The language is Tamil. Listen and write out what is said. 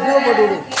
பூவை போட்டு விடு.